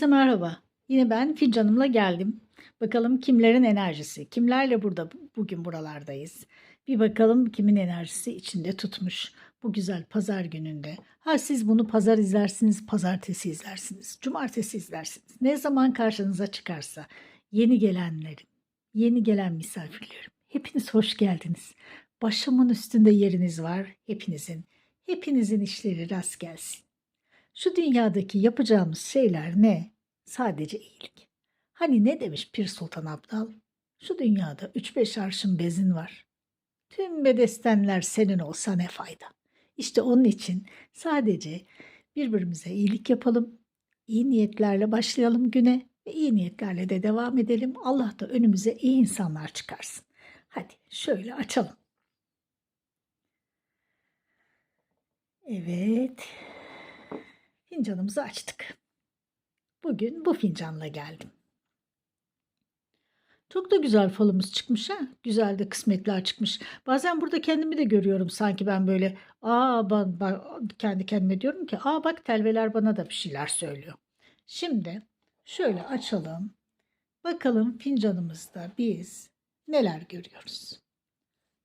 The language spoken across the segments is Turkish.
Herkese merhaba. Yine ben fincanımla geldim. Bakalım kimlerin enerjisi, kimlerle burada bugün buralardayız. Bir bakalım kimin enerjisi içinde tutmuş bu güzel pazar gününde. Ha siz bunu pazar izlersiniz, pazartesi izlersiniz, cumartesi izlersiniz. Ne zaman karşınıza çıkarsa yeni gelenlerim, yeni gelen misafirlerim. Hepiniz hoş geldiniz. Başımın üstünde yeriniz var hepinizin. Hepinizin işleri rast gelsin. Şu dünyadaki yapacağımız şeyler ne? Sadece iyilik. Hani ne demiş Pir Sultan Abdal? Şu dünyada 3-5 arşın bezin var. Tüm bedestenler senin olsa ne fayda? İşte onun için sadece birbirimize iyilik yapalım. iyi niyetlerle başlayalım güne ve iyi niyetlerle de devam edelim. Allah da önümüze iyi insanlar çıkarsın. Hadi şöyle açalım. Evet. Fincanımızı açtık. Bugün bu fincanla geldim. Çok da güzel falımız çıkmış ha. Güzel de kısmetler çıkmış. Bazen burada kendimi de görüyorum sanki ben böyle aa ben, ben kendi kendime diyorum ki aa bak telveler bana da bir şeyler söylüyor. Şimdi şöyle açalım. Bakalım fincanımızda biz neler görüyoruz.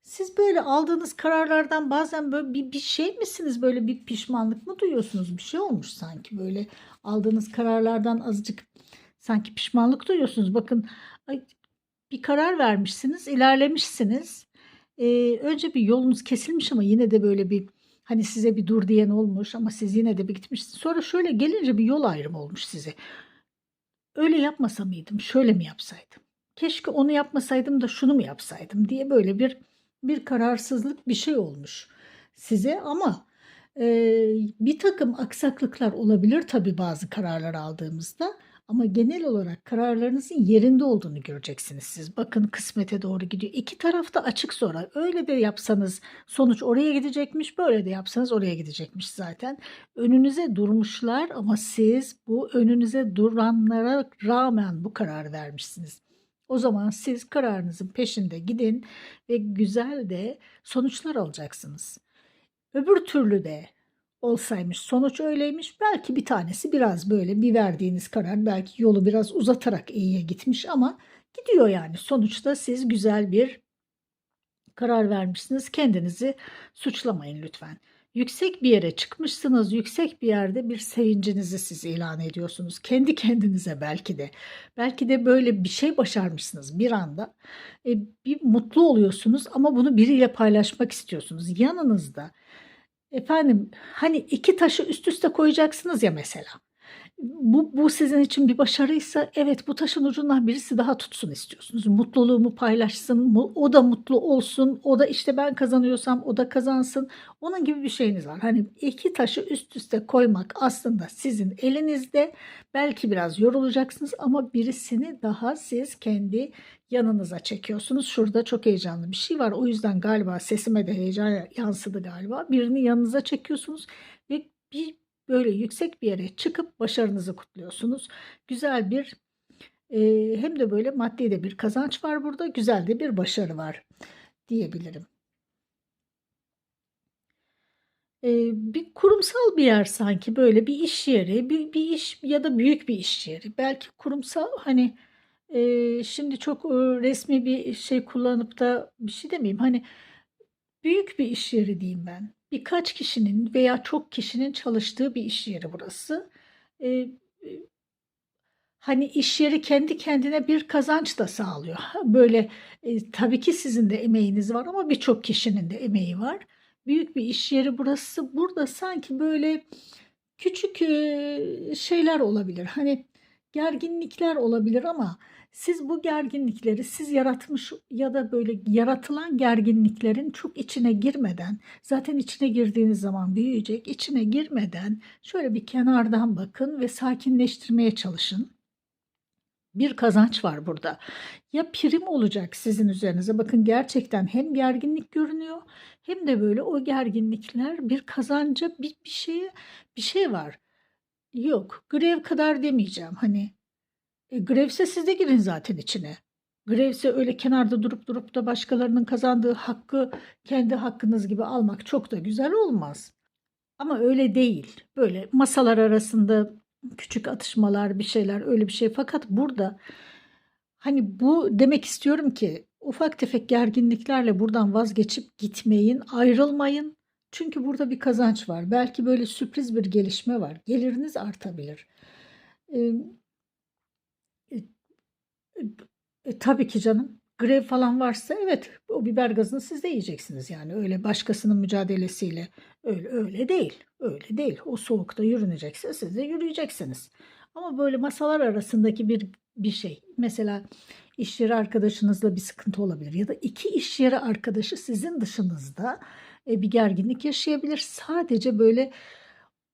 Siz böyle aldığınız kararlardan bazen böyle bir, bir şey misiniz? Böyle bir pişmanlık mı duyuyorsunuz? Bir şey olmuş sanki böyle aldığınız kararlardan azıcık sanki pişmanlık duyuyorsunuz. Bakın bir karar vermişsiniz, ilerlemişsiniz. Ee, önce bir yolunuz kesilmiş ama yine de böyle bir hani size bir dur diyen olmuş ama siz yine de bir gitmişsiniz. Sonra şöyle gelince bir yol ayrımı olmuş size. Öyle yapmasa mıydım? Şöyle mi yapsaydım? Keşke onu yapmasaydım da şunu mu yapsaydım diye böyle bir bir kararsızlık bir şey olmuş size ama e, bir takım aksaklıklar olabilir tabii bazı kararlar aldığımızda ama genel olarak kararlarınızın yerinde olduğunu göreceksiniz siz. Bakın kısmete doğru gidiyor. İki tarafta açık sonra. Öyle de yapsanız sonuç oraya gidecekmiş, böyle de yapsanız oraya gidecekmiş zaten. Önünüze durmuşlar ama siz bu önünüze duranlara rağmen bu karar vermişsiniz. O zaman siz kararınızın peşinde gidin ve güzel de sonuçlar alacaksınız. Öbür türlü de olsaymış sonuç öyleymiş. Belki bir tanesi biraz böyle bir verdiğiniz karar belki yolu biraz uzatarak iyiye gitmiş ama gidiyor yani. Sonuçta siz güzel bir karar vermişsiniz. Kendinizi suçlamayın lütfen. Yüksek bir yere çıkmışsınız, yüksek bir yerde bir sevincinizi siz ilan ediyorsunuz. Kendi kendinize belki de. Belki de böyle bir şey başarmışsınız bir anda. E, bir mutlu oluyorsunuz ama bunu biriyle paylaşmak istiyorsunuz. Yanınızda efendim hani iki taşı üst üste koyacaksınız ya mesela bu, bu sizin için bir başarıysa evet bu taşın ucundan birisi daha tutsun istiyorsunuz. Mutluluğumu paylaşsın, o da mutlu olsun, o da işte ben kazanıyorsam o da kazansın. Onun gibi bir şeyiniz var. Hani iki taşı üst üste koymak aslında sizin elinizde. Belki biraz yorulacaksınız ama birisini daha siz kendi yanınıza çekiyorsunuz. Şurada çok heyecanlı bir şey var. O yüzden galiba sesime de heyecan yansıdı galiba. Birini yanınıza çekiyorsunuz ve bir böyle yüksek bir yere çıkıp başarınızı kutluyorsunuz. Güzel bir e, hem de böyle maddi de bir kazanç var burada. Güzel de bir başarı var diyebilirim. E, bir kurumsal bir yer sanki böyle bir iş yeri, bir, bir iş ya da büyük bir iş yeri. Belki kurumsal hani e, şimdi çok e, resmi bir şey kullanıp da bir şey demeyeyim. Hani büyük bir iş yeri diyeyim ben birkaç kişinin veya çok kişinin çalıştığı bir iş yeri burası. Ee, hani iş yeri kendi kendine bir kazanç da sağlıyor. Böyle e, tabii ki sizin de emeğiniz var ama birçok kişinin de emeği var. Büyük bir iş yeri burası. Burada sanki böyle küçük e, şeyler olabilir. Hani gerginlikler olabilir ama siz bu gerginlikleri siz yaratmış ya da böyle yaratılan gerginliklerin çok içine girmeden zaten içine girdiğiniz zaman büyüyecek. içine girmeden şöyle bir kenardan bakın ve sakinleştirmeye çalışın. Bir kazanç var burada. Ya prim olacak sizin üzerinize. Bakın gerçekten hem gerginlik görünüyor hem de böyle o gerginlikler bir kazanca bir, bir şeye bir şey var. Yok grev kadar demeyeceğim. Hani e, grevse siz de girin zaten içine. Grevse öyle kenarda durup durup da başkalarının kazandığı hakkı kendi hakkınız gibi almak çok da güzel olmaz. Ama öyle değil. Böyle masalar arasında küçük atışmalar, bir şeyler, öyle bir şey. Fakat burada hani bu demek istiyorum ki ufak tefek gerginliklerle buradan vazgeçip gitmeyin, ayrılmayın. Çünkü burada bir kazanç var. Belki böyle sürpriz bir gelişme var. Geliriniz artabilir. Eee, e, e, tabii ki canım. Grev falan varsa evet o biber gazını siz de yiyeceksiniz yani öyle başkasının mücadelesiyle öyle öyle değil. Öyle değil. O soğukta yürünecekse siz de yürüyeceksiniz. Ama böyle masalar arasındaki bir bir şey. Mesela iş yeri arkadaşınızla bir sıkıntı olabilir ya da iki iş yeri arkadaşı sizin dışınızda e, bir gerginlik yaşayabilir. Sadece böyle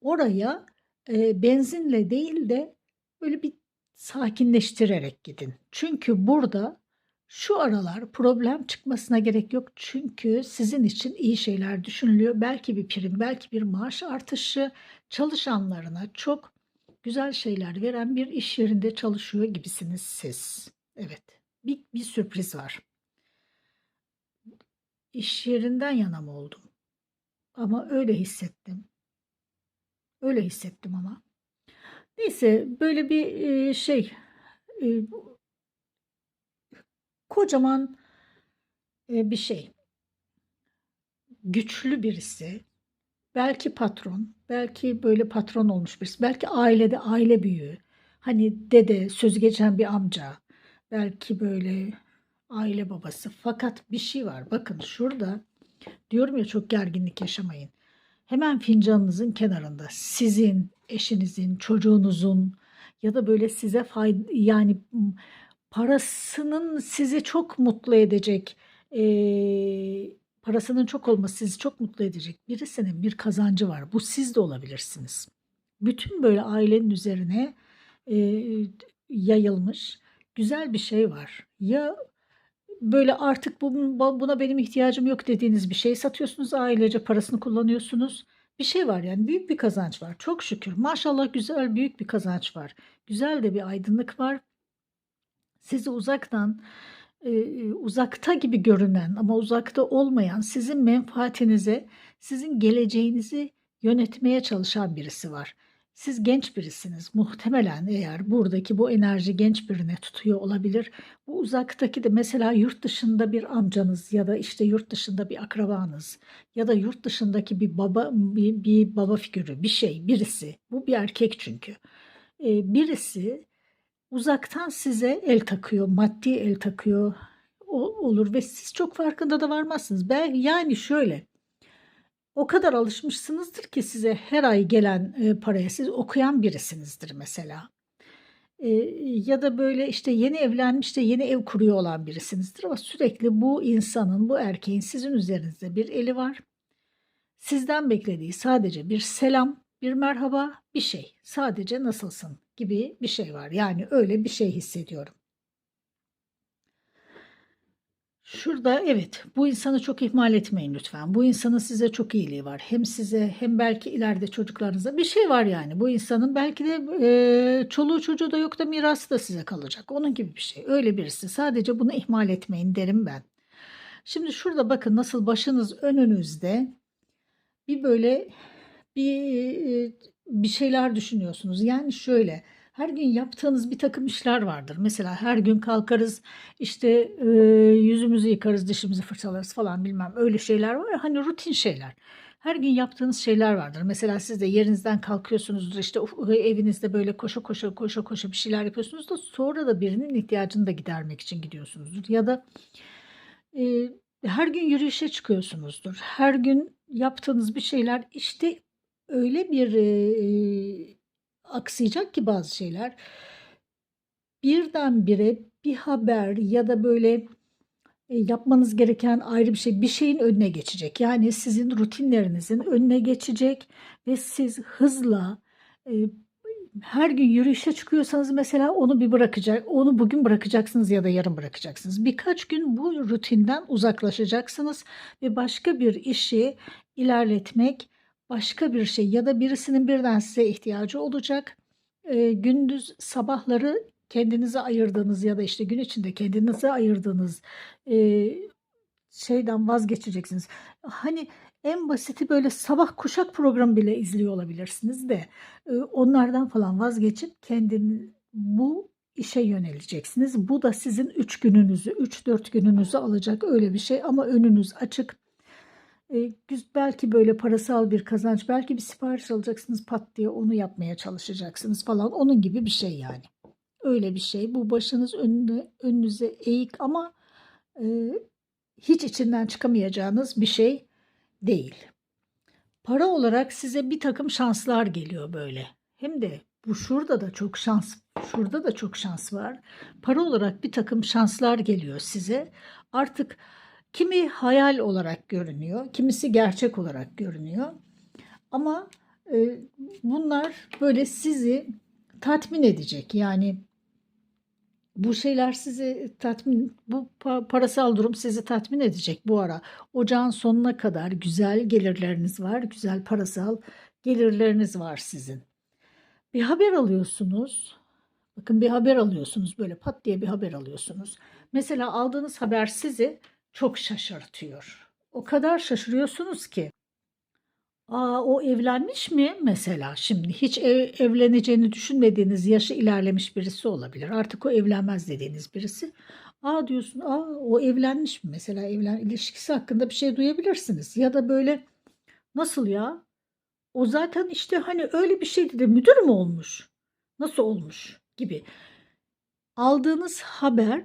oraya e, benzinle değil de böyle bir sakinleştirerek gidin. Çünkü burada şu aralar problem çıkmasına gerek yok. Çünkü sizin için iyi şeyler düşünülüyor. Belki bir prim, belki bir maaş artışı çalışanlarına çok güzel şeyler veren bir iş yerinde çalışıyor gibisiniz siz. Evet. Bir, bir sürpriz var. İş yerinden yana mı oldum? Ama öyle hissettim. Öyle hissettim ama. Neyse böyle bir şey kocaman bir şey. Güçlü birisi, belki patron, belki böyle patron olmuş birisi, belki ailede aile büyüğü. Hani dede, sözü geçen bir amca, belki böyle aile babası. Fakat bir şey var. Bakın şurada diyorum ya çok gerginlik yaşamayın. Hemen fincanınızın kenarında sizin, eşinizin, çocuğunuzun ya da böyle size fayda yani parasının sizi çok mutlu edecek e, parasının çok olması sizi çok mutlu edecek birisinin bir kazancı var. Bu siz de olabilirsiniz. Bütün böyle ailenin üzerine e, yayılmış güzel bir şey var. Ya böyle artık bu, buna benim ihtiyacım yok dediğiniz bir şey satıyorsunuz ailece parasını kullanıyorsunuz. Bir şey var yani büyük bir kazanç var. Çok şükür. Maşallah güzel büyük bir kazanç var. Güzel de bir aydınlık var. Sizi uzaktan e, uzakta gibi görünen ama uzakta olmayan sizin menfaatinize, sizin geleceğinizi yönetmeye çalışan birisi var. Siz genç birisiniz. Muhtemelen eğer buradaki bu enerji genç birine tutuyor olabilir. Bu uzaktaki de mesela yurt dışında bir amcanız ya da işte yurt dışında bir akrabanız ya da yurt dışındaki bir baba bir, bir baba figürü, bir şey, birisi. Bu bir erkek çünkü. Ee, birisi uzaktan size el takıyor, maddi el takıyor o, olur ve siz çok farkında da varmazsınız. Ben yani şöyle o kadar alışmışsınızdır ki size her ay gelen e, paraya siz okuyan birisinizdir mesela. E, ya da böyle işte yeni evlenmiş de yeni ev kuruyor olan birisinizdir ama sürekli bu insanın, bu erkeğin sizin üzerinizde bir eli var. Sizden beklediği sadece bir selam, bir merhaba, bir şey. Sadece nasılsın gibi bir şey var. Yani öyle bir şey hissediyorum. Şurada evet bu insanı çok ihmal etmeyin lütfen. Bu insanın size çok iyiliği var. Hem size hem belki ileride çocuklarınıza bir şey var yani. Bu insanın belki de e, çoluğu çocuğu da yok da mirası da size kalacak. Onun gibi bir şey. Öyle birisi. Sadece bunu ihmal etmeyin derim ben. Şimdi şurada bakın nasıl başınız önünüzde bir böyle bir bir şeyler düşünüyorsunuz. Yani şöyle her gün yaptığınız bir takım işler vardır. Mesela her gün kalkarız işte e, yüzümüzü yıkarız, dişimizi fırçalarız falan bilmem öyle şeyler var hani rutin şeyler. Her gün yaptığınız şeyler vardır. Mesela siz de yerinizden kalkıyorsunuzdur işte evinizde böyle koşa koşa koşa koşa bir şeyler yapıyorsunuz da sonra da birinin ihtiyacını da gidermek için gidiyorsunuzdur. Ya da e, her gün yürüyüşe çıkıyorsunuzdur. Her gün yaptığınız bir şeyler işte öyle bir e, aksayacak ki bazı şeyler. Birdenbire bir haber ya da böyle e, yapmanız gereken ayrı bir şey bir şeyin önüne geçecek. Yani sizin rutinlerinizin önüne geçecek ve siz hızla e, her gün yürüyüşe çıkıyorsanız mesela onu bir bırakacak, onu bugün bırakacaksınız ya da yarın bırakacaksınız. Birkaç gün bu rutinden uzaklaşacaksınız ve başka bir işi ilerletmek başka bir şey ya da birisinin birden size ihtiyacı olacak. E, gündüz sabahları kendinize ayırdığınız ya da işte gün içinde kendinize ayırdığınız e, şeyden vazgeçeceksiniz. Hani En basiti böyle sabah kuşak programı bile izliyor olabilirsiniz de e, onlardan falan vazgeçip kendini bu işe yöneleceksiniz. Bu da sizin 3 gününüzü, 3-4 gününüzü alacak öyle bir şey ama önünüz açık. E, belki böyle parasal bir kazanç, belki bir sipariş alacaksınız pat diye onu yapmaya çalışacaksınız falan. Onun gibi bir şey yani. Öyle bir şey. Bu başınız önüne, önünüze eğik ama e, hiç içinden çıkamayacağınız bir şey değil. Para olarak size bir takım şanslar geliyor böyle. Hem de bu şurada da çok şans, şurada da çok şans var. Para olarak bir takım şanslar geliyor size. Artık kimi hayal olarak görünüyor, kimisi gerçek olarak görünüyor. Ama e, bunlar böyle sizi tatmin edecek. Yani bu şeyler sizi tatmin, bu pa- parasal durum sizi tatmin edecek bu ara. Ocağın sonuna kadar güzel gelirleriniz var, güzel parasal gelirleriniz var sizin. Bir haber alıyorsunuz. Bakın bir haber alıyorsunuz böyle pat diye bir haber alıyorsunuz. Mesela aldığınız haber sizi çok şaşırtıyor. O kadar şaşırıyorsunuz ki. Aa o evlenmiş mi mesela şimdi hiç ev- evleneceğini düşünmediğiniz yaşı ilerlemiş birisi olabilir. Artık o evlenmez dediğiniz birisi. Aa diyorsun aa o evlenmiş mi mesela evlen ilişkisi hakkında bir şey duyabilirsiniz. Ya da böyle nasıl ya o zaten işte hani öyle bir şeydi de müdür mü olmuş? Nasıl olmuş gibi. Aldığınız haber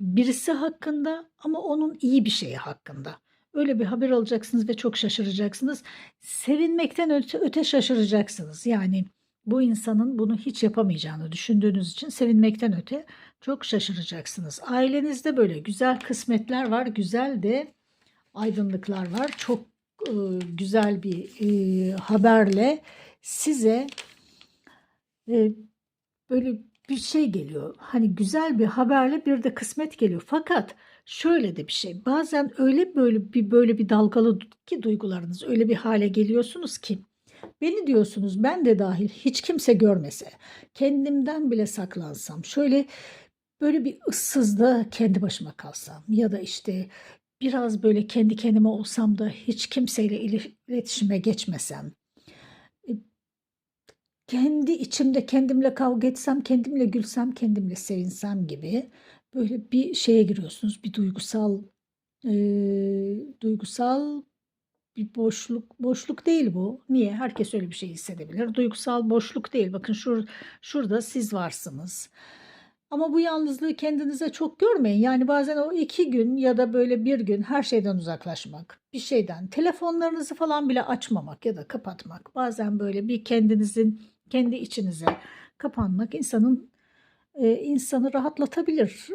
birisi hakkında ama onun iyi bir şeyi hakkında. Öyle bir haber alacaksınız ve çok şaşıracaksınız. Sevinmekten öte, öte şaşıracaksınız. Yani bu insanın bunu hiç yapamayacağını düşündüğünüz için sevinmekten öte çok şaşıracaksınız. Ailenizde böyle güzel kısmetler var, güzel de aydınlıklar var. Çok e, güzel bir e, haberle size e, böyle bir şey geliyor. Hani güzel bir haberle bir de kısmet geliyor. Fakat şöyle de bir şey. Bazen öyle böyle bir böyle bir dalgalı ki duygularınız öyle bir hale geliyorsunuz ki beni diyorsunuz ben de dahil hiç kimse görmese kendimden bile saklansam şöyle böyle bir ıssızda kendi başıma kalsam ya da işte biraz böyle kendi kendime olsam da hiç kimseyle iletişime geçmesem kendi içimde kendimle kavga etsem, kendimle gülsem, kendimle sevinsem gibi böyle bir şeye giriyorsunuz. Bir duygusal eee, duygusal bir boşluk boşluk değil bu. Niye? Herkes öyle bir şey hissedebilir. Duygusal boşluk değil. Bakın şur, şurada siz varsınız. Ama bu yalnızlığı kendinize çok görmeyin. Yani bazen o iki gün ya da böyle bir gün her şeyden uzaklaşmak, bir şeyden, telefonlarınızı falan bile açmamak ya da kapatmak. Bazen böyle bir kendinizin kendi içinize kapanmak insanın e, insanı rahatlatabilir.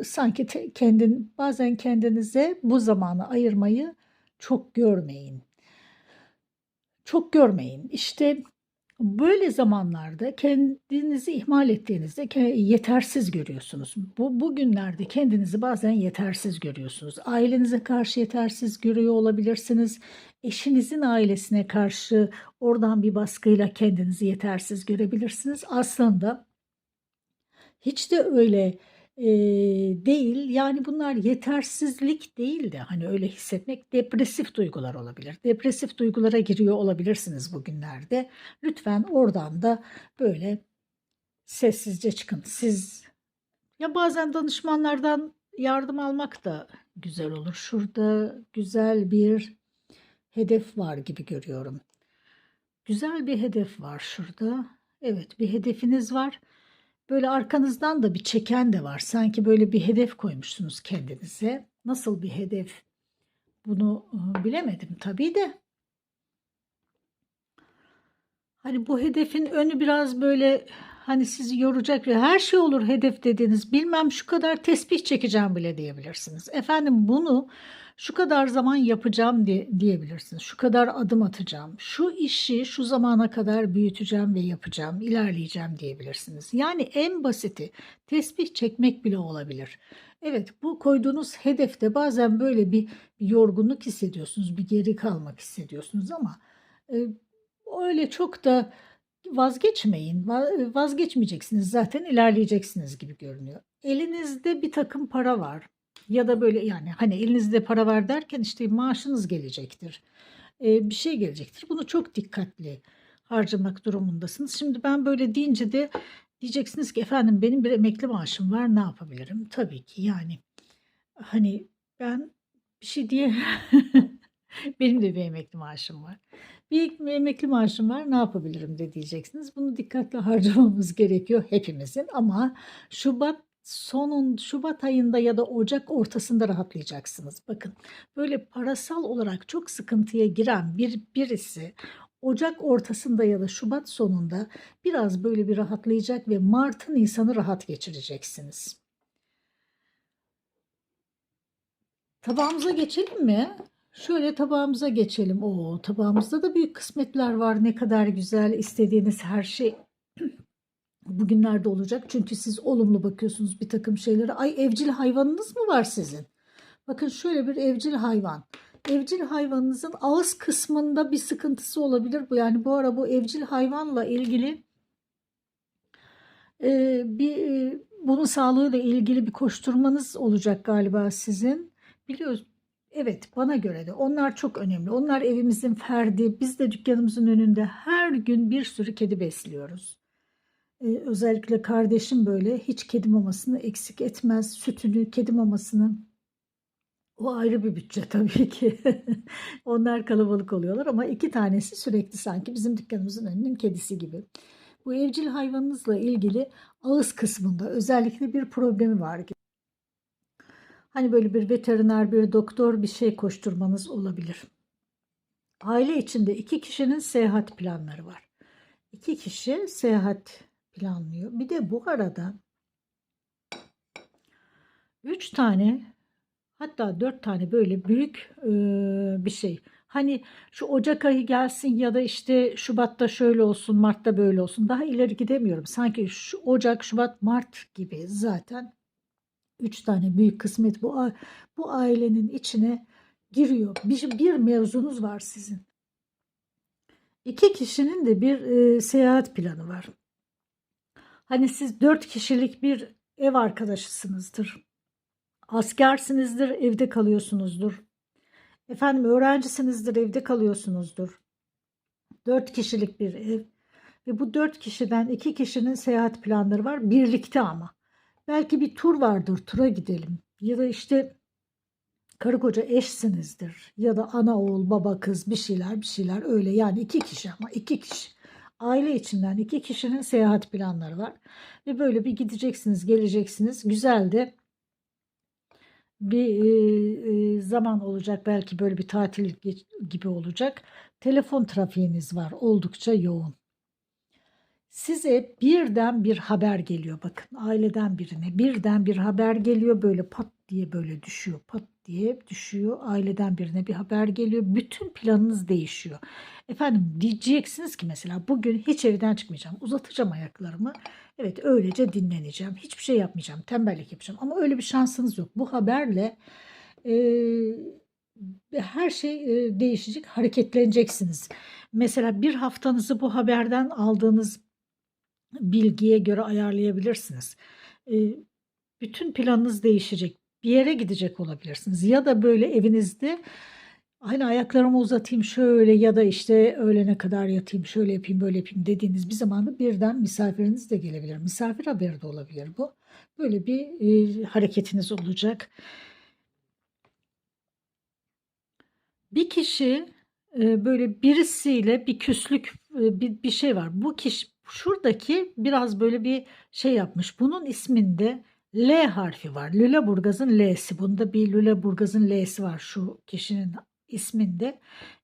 E, sanki te- kendin bazen kendinize bu zamanı ayırmayı çok görmeyin. Çok görmeyin. İşte böyle zamanlarda kendinizi ihmal ettiğinizde yetersiz görüyorsunuz. Bu bugünlerde kendinizi bazen yetersiz görüyorsunuz. Ailenize karşı yetersiz görüyor olabilirsiniz. Eşinizin ailesine karşı oradan bir baskıyla kendinizi yetersiz görebilirsiniz. Aslında hiç de öyle e, değil. Yani bunlar yetersizlik değil de hani öyle hissetmek depresif duygular olabilir. Depresif duygulara giriyor olabilirsiniz bugünlerde. Lütfen oradan da böyle sessizce çıkın. Siz ya bazen danışmanlardan yardım almak da güzel olur. Şurada güzel bir hedef var gibi görüyorum. Güzel bir hedef var şurada. Evet, bir hedefiniz var. Böyle arkanızdan da bir çeken de var. Sanki böyle bir hedef koymuşsunuz kendinize. Nasıl bir hedef? Bunu e, bilemedim tabii de. Hani bu hedefin önü biraz böyle hani sizi yoracak ve her şey olur hedef dediğiniz bilmem şu kadar tesbih çekeceğim bile diyebilirsiniz. Efendim bunu şu kadar zaman yapacağım diye, diyebilirsiniz. Şu kadar adım atacağım. Şu işi şu zamana kadar büyüteceğim ve yapacağım, ilerleyeceğim diyebilirsiniz. Yani en basiti tesbih çekmek bile olabilir. Evet bu koyduğunuz hedefte bazen böyle bir, bir yorgunluk hissediyorsunuz, bir geri kalmak hissediyorsunuz ama e, öyle çok da vazgeçmeyin. Va- Vazgeçmeyeceksiniz zaten ilerleyeceksiniz gibi görünüyor. Elinizde bir takım para var. Ya da böyle yani hani elinizde para var derken işte maaşınız gelecektir. Ee, bir şey gelecektir. Bunu çok dikkatli harcamak durumundasınız. Şimdi ben böyle deyince de diyeceksiniz ki efendim benim bir emekli maaşım var ne yapabilirim? Tabii ki yani hani ben bir şey diye benim de bir emekli maaşım var. Bir emekli maaşım var ne yapabilirim de diyeceksiniz. Bunu dikkatli harcamamız gerekiyor hepimizin ama Şubat sonun Şubat ayında ya da Ocak ortasında rahatlayacaksınız. Bakın böyle parasal olarak çok sıkıntıya giren bir birisi Ocak ortasında ya da Şubat sonunda biraz böyle bir rahatlayacak ve Mart'ın insanı rahat geçireceksiniz. Tabağımıza geçelim mi? Şöyle tabağımıza geçelim. Oo, tabağımızda da büyük kısmetler var. Ne kadar güzel istediğiniz her şey bugünlerde olacak. Çünkü siz olumlu bakıyorsunuz bir takım şeylere. Ay evcil hayvanınız mı var sizin? Bakın şöyle bir evcil hayvan. Evcil hayvanınızın ağız kısmında bir sıkıntısı olabilir. Bu yani bu ara bu evcil hayvanla ilgili e, bir e, bunun sağlığıyla ilgili bir koşturmanız olacak galiba sizin. Biliyoruz. Evet bana göre de onlar çok önemli. Onlar evimizin ferdi. Biz de dükkanımızın önünde her gün bir sürü kedi besliyoruz. Ee, özellikle kardeşim böyle hiç kedi mamasını eksik etmez. Sütünü, kedi mamasını. O ayrı bir bütçe tabii ki. Onlar kalabalık oluyorlar ama iki tanesi sürekli sanki bizim dükkanımızın önünün kedisi gibi. Bu evcil hayvanınızla ilgili ağız kısmında özellikle bir problemi var. Hani böyle bir veteriner, bir doktor bir şey koşturmanız olabilir. Aile içinde iki kişinin seyahat planları var. İki kişi seyahat planlıyor. Bir de bu arada üç tane hatta dört tane böyle büyük bir şey. Hani şu Ocak ayı gelsin ya da işte Şubat'ta şöyle olsun, Mart'ta böyle olsun. Daha ileri gidemiyorum. Sanki şu Ocak, Şubat, Mart gibi zaten üç tane büyük kısmet bu bu ailenin içine giriyor. Bir, bir mevzunuz var sizin. İki kişinin de bir e, seyahat planı var. Hani siz dört kişilik bir ev arkadaşısınızdır. Askersinizdir, evde kalıyorsunuzdur. Efendim öğrencisinizdir, evde kalıyorsunuzdur. Dört kişilik bir ev. Ve bu dört kişiden iki kişinin seyahat planları var. Birlikte ama. Belki bir tur vardır, tura gidelim. Ya da işte karı koca eşsinizdir. Ya da ana oğul, baba kız bir şeyler bir şeyler öyle. Yani iki kişi ama iki kişi. Aile içinden iki kişinin seyahat planları var. Ve böyle bir gideceksiniz, geleceksiniz. Güzel de bir e, e, zaman olacak. Belki böyle bir tatil gibi olacak. Telefon trafiğiniz var. Oldukça yoğun size birden bir haber geliyor bakın aileden birine birden bir haber geliyor böyle pat diye böyle düşüyor pat diye düşüyor. Aileden birine bir haber geliyor. Bütün planınız değişiyor. Efendim diyeceksiniz ki mesela bugün hiç evden çıkmayacağım uzatacağım ayaklarımı. Evet öylece dinleneceğim hiçbir şey yapmayacağım tembellik yapacağım. Ama öyle bir şansınız yok. Bu haberle e, her şey değişecek hareketleneceksiniz. Mesela bir haftanızı bu haberden aldığınız bilgiye göre ayarlayabilirsiniz. bütün planınız değişecek. Bir yere gidecek olabilirsiniz ya da böyle evinizde hani ayaklarımı uzatayım şöyle ya da işte öğlene kadar yatayım şöyle yapayım böyle yapayım dediğiniz bir zamanda birden misafiriniz de gelebilir. Misafir haberi de olabilir bu. Böyle bir e, hareketiniz olacak. Bir kişi e, böyle birisiyle bir küslük e, bir, bir şey var. Bu kişi Şuradaki biraz böyle bir şey yapmış. Bunun isminde L harfi var. Lüleburgaz'ın L'si. Bunda bir Lüleburgaz'ın L'si var şu kişinin isminde.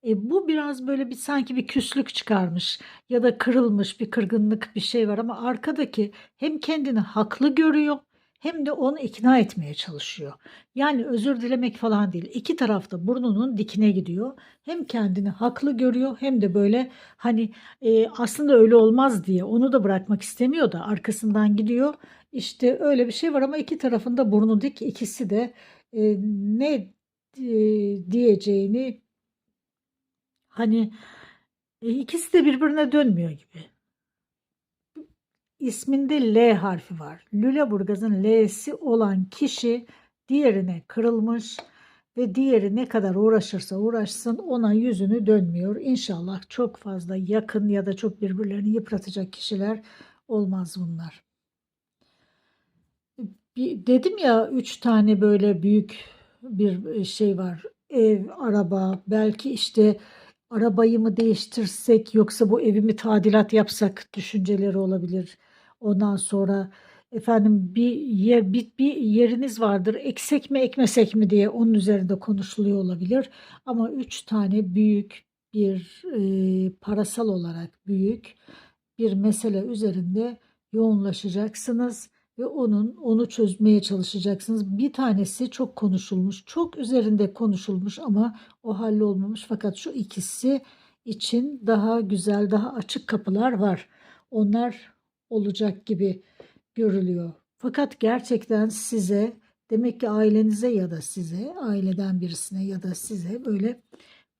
E, bu biraz böyle bir sanki bir küslük çıkarmış ya da kırılmış bir kırgınlık bir şey var ama arkadaki hem kendini haklı görüyor hem de onu ikna etmeye çalışıyor. Yani özür dilemek falan değil. İki tarafta burnunun dikine gidiyor. Hem kendini haklı görüyor hem de böyle hani e, aslında öyle olmaz diye onu da bırakmak istemiyor da arkasından gidiyor. İşte öyle bir şey var ama iki tarafında burnu dik ikisi de e, ne e, diyeceğini hani e, ikisi de birbirine dönmüyor gibi isminde L harfi var. Lüleburgaz'ın L'si olan kişi diğerine kırılmış ve diğeri ne kadar uğraşırsa uğraşsın ona yüzünü dönmüyor. İnşallah çok fazla yakın ya da çok birbirlerini yıpratacak kişiler olmaz bunlar. Bir, dedim ya üç tane böyle büyük bir şey var. Ev, araba, belki işte arabayı mı değiştirsek yoksa bu evimi tadilat yapsak düşünceleri olabilir. Ondan sonra efendim bir yer bir, bir yeriniz vardır. Eksek mi ekmesek mi diye onun üzerinde konuşuluyor olabilir. Ama üç tane büyük bir e, parasal olarak büyük bir mesele üzerinde yoğunlaşacaksınız ve onun onu çözmeye çalışacaksınız. Bir tanesi çok konuşulmuş, çok üzerinde konuşulmuş ama o hallolmamış. Fakat şu ikisi için daha güzel, daha açık kapılar var. Onlar olacak gibi görülüyor. Fakat gerçekten size demek ki ailenize ya da size, aileden birisine ya da size böyle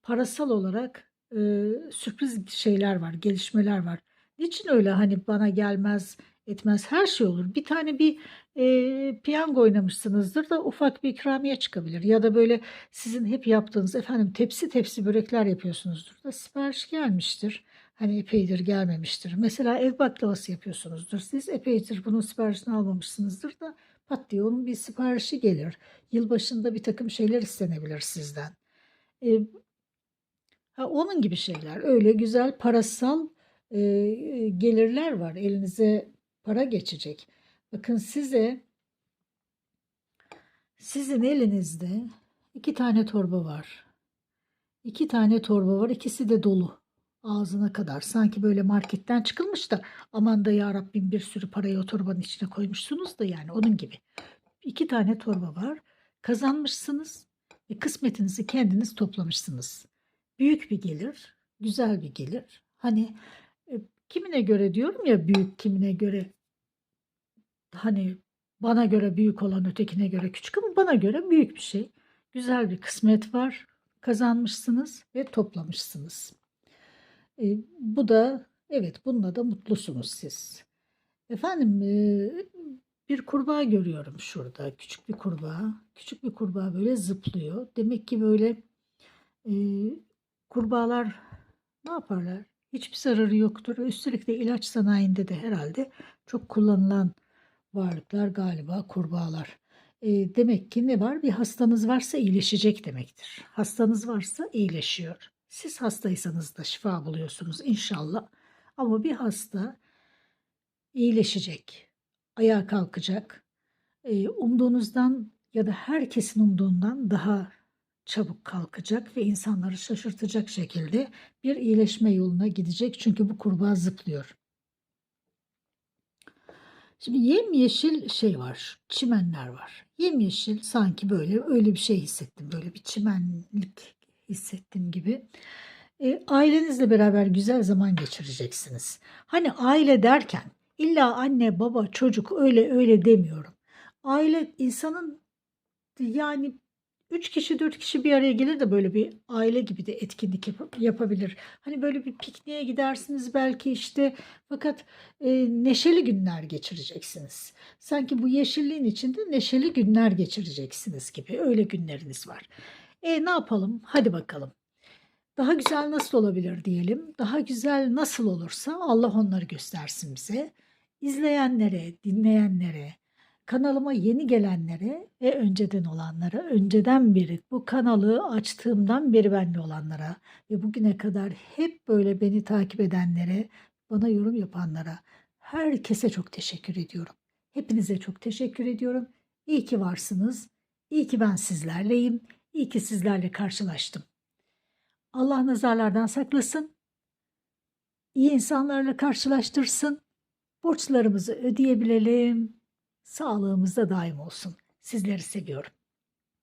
parasal olarak e, sürpriz şeyler var, gelişmeler var. Niçin öyle hani bana gelmez etmez her şey olur. Bir tane bir e, piyango oynamışsınızdır da ufak bir ikramiye çıkabilir. Ya da böyle sizin hep yaptığınız efendim tepsi tepsi börekler yapıyorsunuzdur da sipariş gelmiştir. Hani epeydir gelmemiştir. Mesela ev baklavası yapıyorsunuzdur. Siz epeydir bunun siparişini almamışsınızdır da pat diye onun bir siparişi gelir. Yılbaşında bir takım şeyler istenebilir sizden. E, ha, onun gibi şeyler. Öyle güzel parasal e, gelirler var. Elinize para geçecek. Bakın size sizin elinizde iki tane torba var. İki tane torba var. İkisi de dolu. Ağzına kadar. Sanki böyle marketten çıkılmış da aman da ya Rabbim bir sürü parayı o torbanın içine koymuşsunuz da yani onun gibi. İki tane torba var. Kazanmışsınız ve kısmetinizi kendiniz toplamışsınız. Büyük bir gelir, güzel bir gelir. Hani e, kimine göre diyorum ya büyük, kimine göre hani bana göre büyük olan ötekine göre küçük ama bana göre büyük bir şey. Güzel bir kısmet var. Kazanmışsınız ve toplamışsınız. E, bu da evet bununla da mutlusunuz siz. Efendim e, bir kurbağa görüyorum şurada. Küçük bir kurbağa. Küçük bir kurbağa böyle zıplıyor. Demek ki böyle e, kurbağalar ne yaparlar? Hiçbir zararı yoktur. Üstelik de ilaç sanayinde de herhalde çok kullanılan varlıklar galiba kurbağalar. E, demek ki ne var? Bir hastanız varsa iyileşecek demektir. Hastanız varsa iyileşiyor. Siz hastaysanız da şifa buluyorsunuz inşallah. Ama bir hasta iyileşecek, ayağa kalkacak. E, umduğunuzdan ya da herkesin umduğundan daha çabuk kalkacak ve insanları şaşırtacak şekilde bir iyileşme yoluna gidecek. Çünkü bu kurbağa zıplıyor. Şimdi yemyeşil şey var, çimenler var. Yemyeşil sanki böyle öyle bir şey hissettim. Böyle bir çimenlik hissettim gibi. E, ailenizle beraber güzel zaman geçireceksiniz. Hani aile derken illa anne, baba, çocuk öyle öyle demiyorum. Aile insanın yani Üç kişi dört kişi bir araya gelir de böyle bir aile gibi de etkinlik yap- yapabilir. Hani böyle bir pikniğe gidersiniz belki işte fakat e, neşeli günler geçireceksiniz. Sanki bu yeşilliğin içinde neşeli günler geçireceksiniz gibi öyle günleriniz var. E ne yapalım? Hadi bakalım. Daha güzel nasıl olabilir diyelim. Daha güzel nasıl olursa Allah onları göstersin bize. İzleyenlere, dinleyenlere, Kanalıma yeni gelenlere ve önceden olanlara, önceden beri bu kanalı açtığımdan beri benle olanlara ve bugüne kadar hep böyle beni takip edenlere, bana yorum yapanlara, herkese çok teşekkür ediyorum. Hepinize çok teşekkür ediyorum. İyi ki varsınız. İyi ki ben sizlerleyim. İyi ki sizlerle karşılaştım. Allah nazarlardan saklasın. İyi insanlarla karşılaştırsın. Borçlarımızı ödeyebilelim Sağlığımızda daim olsun. Sizleri seviyorum.